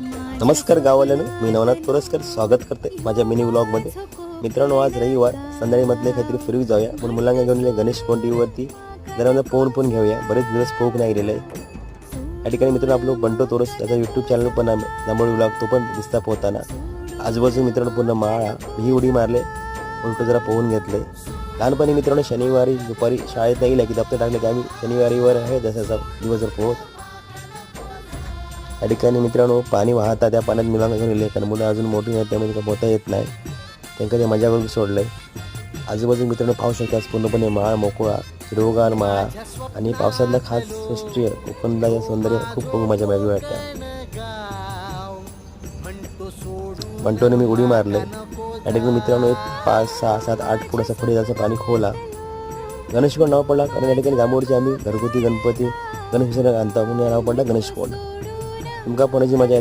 नमस्कार गावाल्यानं मी नवनाथ पुरस्कर स्वागत करते माझ्या मिनी व्लॉगमध्ये. मित्रांनो आज रविवार संध्याकाळीमधले काहीतरी फिरवी जाऊया. पण मुलांना घेऊन गणेश कोंडीवरती. जरा पोहून पण घेऊया. बरेच दिवस पोहक नाही गेलेलं आहे या ठिकाणी मित्रांनो आपलं बंटो तोरस त्याचा यूट्यूब चॅनल पण आहे. त्यामुळे व्लॉग तो पण दिसता पोहताना. आजूबाजू मित्रांनो पूर्ण माळा ही उडी मारले. उलटं जरा पोहून घेतले. लहानपणी मित्रांनो शनिवारी दुपारी शाळेत नाही गेल्या की दप्तर टाकले की आम्ही शनिवारीवर आहे. जसं दिवसभर पोहत या ठिकाणी मित्रांनो पाणी वाहता त्या पाण्यात मुलांना घेऊन गेले कारण मुलं अजून मोठी आहेत त्यामुळे त्यांना पोहता येत नाही. त्यांना ते मजा करून आहे आजूबाजू मित्रांनो पाहू शकतात पूर्णपणे माळ मोकळा हिरवगार माळा. आणि पावसातला खास सृष्टी कोकणला सौंदर्य खूप खूप मजा वेगळी वाटतं. मंटोने मी उडी मारले या ठिकाणी मित्रांनो एक पाच सहा सात आठ फूट असं पुढे जायचं पाणी खोला. गणेशकोंड नाव पडला कारण या ठिकाणी जांभूळचे आम्ही घरगुती गणपती गणेश विसर्जन आणतो. म्हणून नाव पडला गणेशकोंड तुमका पोहण्याची मजा येते